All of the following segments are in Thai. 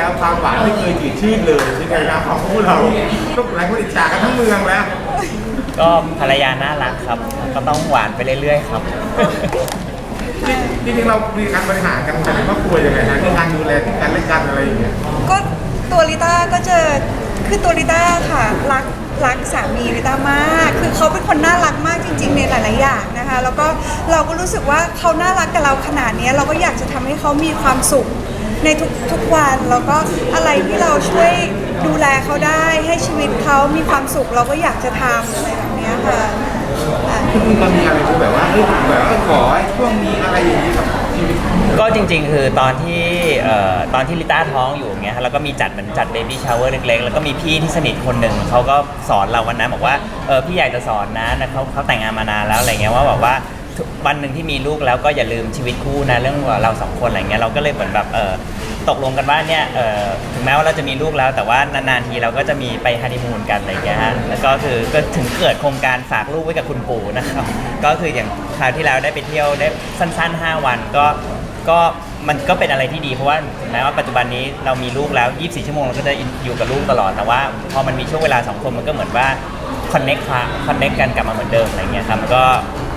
แล้วความหวานไม่เคยจืดชืดเลยใช่ไหมครับของพวกเราก็หลายคนอิจฉากันทั้งเมืองแล้ว ก็ภรรยาน่ารักครับ ก็ต้องหวานไปเรื่อย ๆ ครับ จริงๆเรามีการบริหารกันภายในครอบครัวยังไงฮะในการดูแลที่กันและกันอะไรอย่างเงี้ยก็ตัวลิต้าก็จะคือตัวลิต้าค่ะรักรักสามีลิต้ามาก คือเขาเป็นคนน่ารักมากจริง ๆ ในหลาย ๆ อย่างนะคะ แล้วก็เราก็รู้สึกว่าเขาน่ารักกับเราขนาดนี้เราก็อยากจะทำให้เขามีความสุข ในทุกทุกวันแล้วก็อะไรที่เราช่วยดูแลเขาได้ให้ชีวิตเขามีความสุขเราก็อยากจะทำอะไรแบบเนี้ยค่ะอะคุณมีอะไรที่แบบว่าเอ้ยแบบว่าขอให้ช่วงนี้อะไรอย่างนี้กับชีวิตก็จริงๆ คือตอนที่เอ่อตอนที่ลิต้าท้องอยู่อย่างเงี้ยแล้วก็มีจัดเหมือนจัดเบบี้ชาวเวอร์เล็กๆ แล้วก็มีพี่ที่สนิทคนหนึ่งเขาก็สอนเราวันนั้นบอกว่าเออพี่อยากจะสอนนะนะเขาเขาแต่งงานมานานแล้วอะไรเงี้ยว่าแบบว่า วันหนึ่งที่มีลูกแล้วก็อย่าลืมชีวิตคู่นะเรื่องเราสองคนอะไรเงี้ยเราก็เลยเหมือนแบบเออตกลงกันว่าเนี่ยเออถึงแม้ว่าเราจะมีลูกแล้ว แต่ว่านานๆทีเราก็จะมีไปฮันนีมูนกันอะไรเงี้ยฮะแล้วก็คือก็ถึงเกิดโครงการฝากลูกไว้กับคุณปู่นะครับก็คืออย่างคราวที่แล้วได้ไปเที่ยวได้สั้น ๆ 5 วันก็ก็มันก็เป็นอะไรที่ดีเพราะว่าถึงแม้ว่าปัจจุบันนี้เรามีลูกแล้ว 24 ชั่วโมงเราก็จะอยู่กับลูกตลอดแต่ว่าพอมันมีช่วงเวลาสองคนมันก็เหมือนว่าคอนเน็กคอนเน็กกันกลับมาเหมือนเดิมอะไรเงี้ยครับก็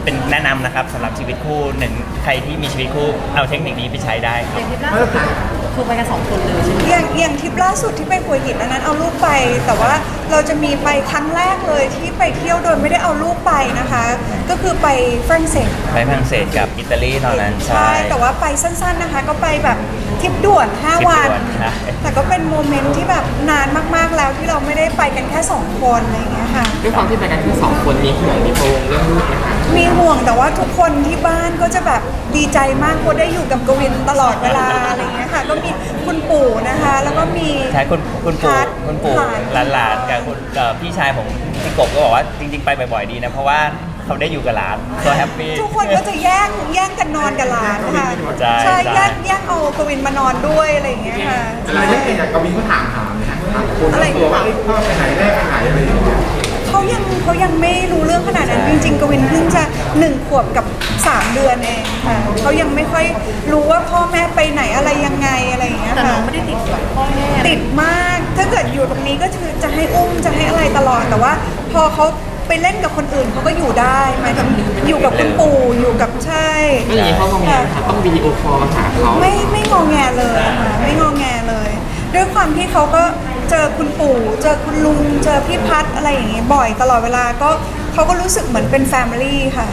เป็นแนะนำนะครับสำหรับชีวิตคู่หนึ่งใครที่มีชีวิตคู่เอาเทคนิคนี้ไปใช้ได้ครับ อย่างที่ล่าสุด คือไปกันสองคนเลยใช่ไหมอย่างอย่างทริปล่าสุดที่ไปหัวหินอันนั้นเอาลูกไป แต่ว่าเราจะมีไปครั้งแรกเลยที่ไปเที่ยวโดยไม่ได้เอาลูกไปนะคะ ก็คือไปฝรั่งเศสไปฝรั่งเศสกับอิตาลีตอนนั้นใช่ แต่ว่าไปสั้นๆนะคะ ก็ไปแบบทริปด่วนทริป5วันด่วนใช่แต่ก็เป็นโมเมนต์ที่แบบนานมากๆแล้วที่เราไม่ได้ไปกันแค่ 2 คนอะไรอย่างเงี้ยค่ะด้วยความที่ไปกันแค่สองคนมีห่วงมีโปรงเรื่องลูกนะคะมีห่วงแต่ว่าทุกคนที่บ้านก็จะแบบดีใจมากเพราะได้อยู่กับกวินตลอดเวลาอะไรอย่างเงี้ยค่ะก็มีคุณปู่นะคะ แล้วก็มี ใช่คุณคุณปู่พัดคุณปู่หลานหลานๆกับคุณเอ่อพี่ชายผมพี่กบก็บอกว่าจริง ๆ ไปบ่อยๆดีนะ เพราะว่าเขาได้อยู่กับหลานก็แฮปปี้ ทุกคนก็จะแย่งแย่งกันนอนกับหลานค่ะใช่ใช่ แย่งแย่งเอากวินมานอนด้วยอะไรอย่างเงี้ยค่ะอะไรที่เกิดจากกวินเขาถามถามเนี่ยฮะถามคนในตัวว่าเอ้ยพ่อไปไหนได้ไปไหนอะไรอย่างเงี้ย เขายังเขายังไม่รู้เรื่องขนาดนั้น จริงๆกวินเพิ่งจะหนึ่งขวบกับสามเดือนเองค่ะเขายังไม่ค่อยรู้ว่าพ่อแม่ไปไหนอะไรยังไงอะไรอย่างเงี้ยแต่น้ค่ะ องไม่ได้ติดกับพ่อแม่ติดมาก ถ้าเกิดอยู่ตรงนี้ก็คือจะให้อุ้มจะให้อะไรตลอด แต่ว่า พอเขาไปเล่นกับคนอื่นเขาก็อยู่ได้หมายถึงอยู่กับคุณปู่อยู่กับใช่ ก็อย่างนี้เขามองไงคะต้องวิดีโอคอลมาหาเขา ไม่ไม่งอแงเลยค่ะไม่งอแงเลย ด้วยความที่เขาก็ เจอคุณปู่เจอคุณลุง เจอพี่พัดอะไรอย่างเงี้ยบ่อยตลอดเวลาก็เขาก็รู้สึกเหมือนเป็นแฟมิลี่ค่ะ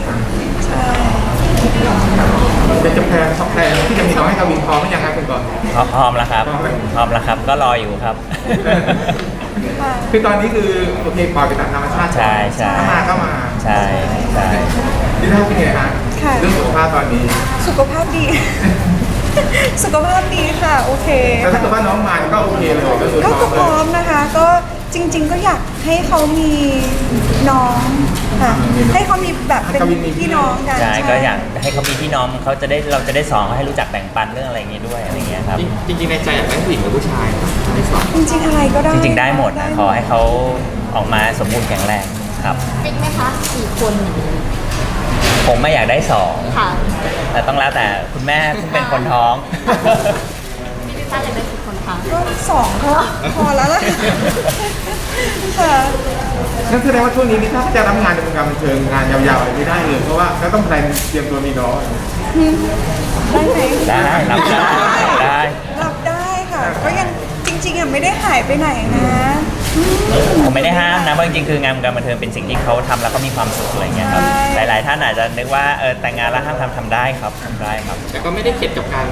ใช่จะจะแพลนช็อปแพลนที่จะมีน้องให้กวินพร้อมหรือยังครับคุณก่อน พร้อมพร้อมแล้วครับพร้อมแล้วพร้อมแล้วครับ ก็รออยู่ครับ ค่ะคือตอนนี้คือโอเคปล่อยไปตามธรรมชาติใช่ใช่ ถ้ามาก็มาใช่ใช่ที่ท่าเป็นไงฮะค่ะ เรื่องสุขภาพตอนนี้ สุขภาพดี สุขภาพดีค่ะ โอเคแต่ถ้าเกิดว่าน้องมาก็โอเคเลยก็คือก็พร้อก็มพเลร้อยมนะคะ ก็จริง ๆ ก็อยากให้เขามีน้องค่ะให้เขามีแบบเป็นพี่น้องกันใช่ก็อยากให้เขามีพี่น้องเขาจะได้เราจะได้สอนเขาให้รู้จักแบ่งปันเรื่องอะไรอย่างงี้ด้วยอะไรอย่างเงี้ยครับจริงๆในใจอยากได้ผู้หญิงหรือผู้ชายไม่สอนจริงๆอะไรก็ได้จริง ๆ ได้หมดนะขอให้เขาออกมาสมบูรณ์แข็งแรง ครับติ๊กไหมคะสี่คนผมไม่อยากได้สองค่ะแต่ต้องแล้วแต่คุณแม่คุณเป็นคนท้อง พี่ลิซ่าอยากได้กี่คนคะก็สองก็พอแล้วล่ะค่ะนั่นแสดงว่าช่วงนี้นี่ถ้าจะรับงานในวงการบันเทิงงานยาวๆอะไรไม่ได้เลยเพราะว่าก็ต้องแพลนเตรียมตัวมีน้องได้ไหมได้รับได้ได้รับได้ค่ะ ก็ยังจริงๆอะไม่ได้หายไปไหนนะ ผมไม่ได้ห้ามนะเพราะจริงๆคืองานวงการบันเทิงเป็นสิ่งที่เขาทำแล้วก็มีความสุขอะไรเงี้ยครับใช่หลายๆ ท่านอาจจะนึกว่าเออแต่งงานแล้วห้ามทำทำได้ครับทำได้ครับ แต่ก็ไม่ได้เข็ดกับการ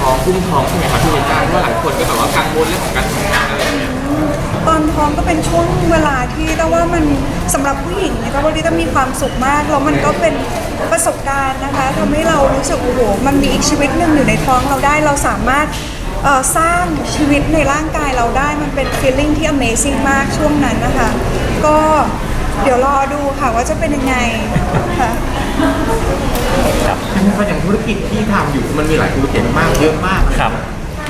ท้องพุ่มท้องใช่ไหมครับพี่เบต้าเพราะว่าหลายคนก็แบบว่ากังวลเรื่องของการทำงานอะไรอย่างเงี้ยตอนท้องก็เป็นช่วงเวลาที่แต่ว่ามันสำหรับผู้หญิงเนี่ยก็ว่าที่ต้องมีความสุขมากแล้วมันก็เป็นประสบการณ์นะคะทำให้เรารู้สึกโอ้โหมันมีอีกชีวิตหนึ่งอยู่ในท้องเราได้เราสามารถ เอ่อสร้างชีวิตในร่างกายเราได้มันเป็น feeling ที่ amazing มากช่วงนั้นนะคะ ก็เดี๋ยวรอดูค่ะว่าจะเป็นยังไงค่ะเพราะอย่างธุรกิจที่ทำอยู่มันมีหลายธุรกิจมากเยอะมากครับ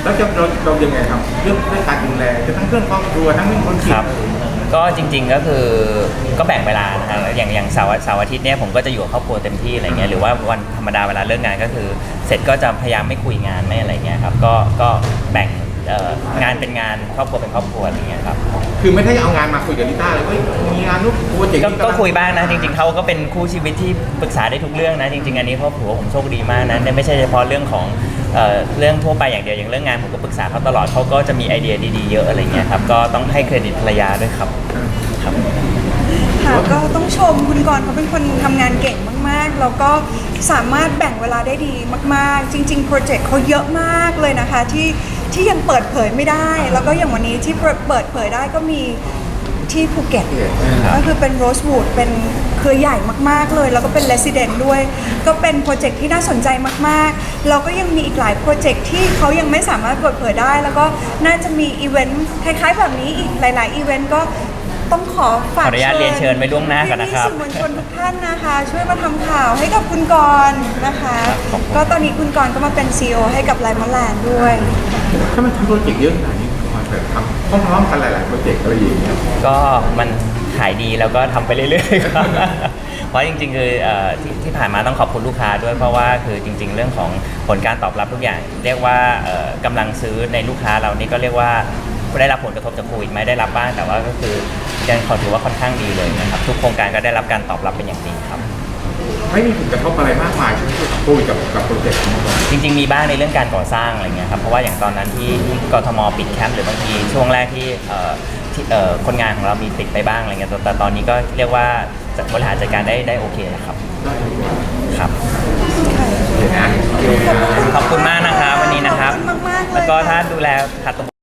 แล้วจะเราเรายังไงครับเรื่องเรื่องการดูแลจะทั้งเรื่องครอบครัวทั้งเรื่องคนครับ ก็จริงๆก็คือก็แบ่งเวลานะฮะอย่างอย่างเสาร์เสาร์อาทิตย์เนี่ยผมก็จะอยู่กับครอบครัวเต็มที่อะไรเงี้ยหรือว่าวันธรรมดาเวลาเลิกงานก็คือ เสร็จก็จะพยายามไม่คุยงานไม่อะไรเงี้ยครับก็ก็แบ่ง เอ่องานเป็นงานครอบครัวเป็นครอบครัวอย่างเงี้ยครับ คือไม่ได้เอางานมาคุยกับลิต้าเลยเอ้ยมีงานนู้นโปรเจกต์ก็นี้ก็ำลังคุยบ้างนะจริงๆเขาก็เป็นคู่ชีวิตที่ปรึกษาได้ทุกเรื่องนะจริงๆ อันนี้เขาถือว่าผมโชคดีมากนะเนี่ยไม่ใช่เฉพาะเรื่องของเอ่อเรื่องทั่วไปอย่างเดียวอย่างเรื่องงานผมก็ปรึกษาเขาตลอดเขาก็จะมีไอเดียดีๆเยอะอะไรเงี้ยครับก็ต้องให้เครดิตภรรยาด้วยครับครับ ค่ะก็ต้องชมคุณกรณ์เขาเป็นคนทำงานเก่งมากๆ แล้วก็สามารถแบ่งเวลาได้ดีมาก ๆ จริง ๆ โปรเจกต์เขาเยอะมากเลยนะคะ ที่ ที่ยังเปิดเผยไม่ได้ แล้วก็อย่างวันนี้ที่เปิดเผยได้ก็มีที่ภูเก็ตครับก็คือเป็นโรส w ูดเป็นเครือใหญ่มากๆเลย แล้วก็เป็น Resident ด้วย ก็เป็นโปรเจกต์ที่น่าสนใจมากๆแล้วก็ยังมีอีกหลายโปรเจกต์ที่เขายังไม่สามารถเปิดเผยได้ แล้วก็น่าจะมีอีเวนต์คล้ายๆ แบบนี้อีกหลาย ๆ อีเวนต์ก็ต้องขอฝากขออนุญาตเรียนเชิญไว้ล่วงหน้าก่อนนะครับพี่ๆสื่อมวลชนทุกท่านนะคะ ช่วยมาทำข่าวให้กับคุณกรณ์นะคะขอบคุณก็ตอนนี้คุณกรณ์ก็มาเป็น CEO ให้กับไลมอนแลนด์ด้วย ถ้ามันทำโปรเจกต์เยอะขนาดนี้มาแบบทำพร้อมๆกันหลายๆโปรเจกต์อะไรอย่างเงี้ย ก็มันขายดีแล้วก็ทำไปเรื่อยๆครับ เพราะจริงๆคือเอ่อที่ที่ผ่านมาต้องขอบคุณลูกค้าด้วยเพราะว่าคือจริง ๆ เรื่องของผลการตอบรับทุกอย่าง เรียกว่าเอ่อกำลังซื้อในลูกค้าเรานี่ก็เรียกว่าได้รับผลกระทบจากโควิดไหมได้รับบ้างแต่ว่าก็คือยังขอถือว่าค่อนข้างดีเลยนะครับทุกโครงการก็ได้รับการตอบรับเป็นอย่างดีครับ ไม่มีผลกระทบอะไรมากมายใช่ไหมกับคุยกับกับโปรเจกต์นี้ก่อนจริง ๆ มีบ้างในเรื่องการก่อสร้างอะไรเงี้ยครับเพราะว่าอย่างตอนนั้นที่ที่กทมปิดแคมป์หรือบางทีช่วงแรกที่เอ่อที่เอ่อคนงานของเรามีติดไปบ้างอะไรเงี้ยแต่แต่ตอนนี้ก็เรียกว่าจัดบริหารจัดการได้ได้โอเคแล้วครับครับเห็นนะขอบคุณมากนะครับวันนี้นะครับขอบคุณมากๆเลยแล้วก็ค่ะถ้าดูแลขัดตรง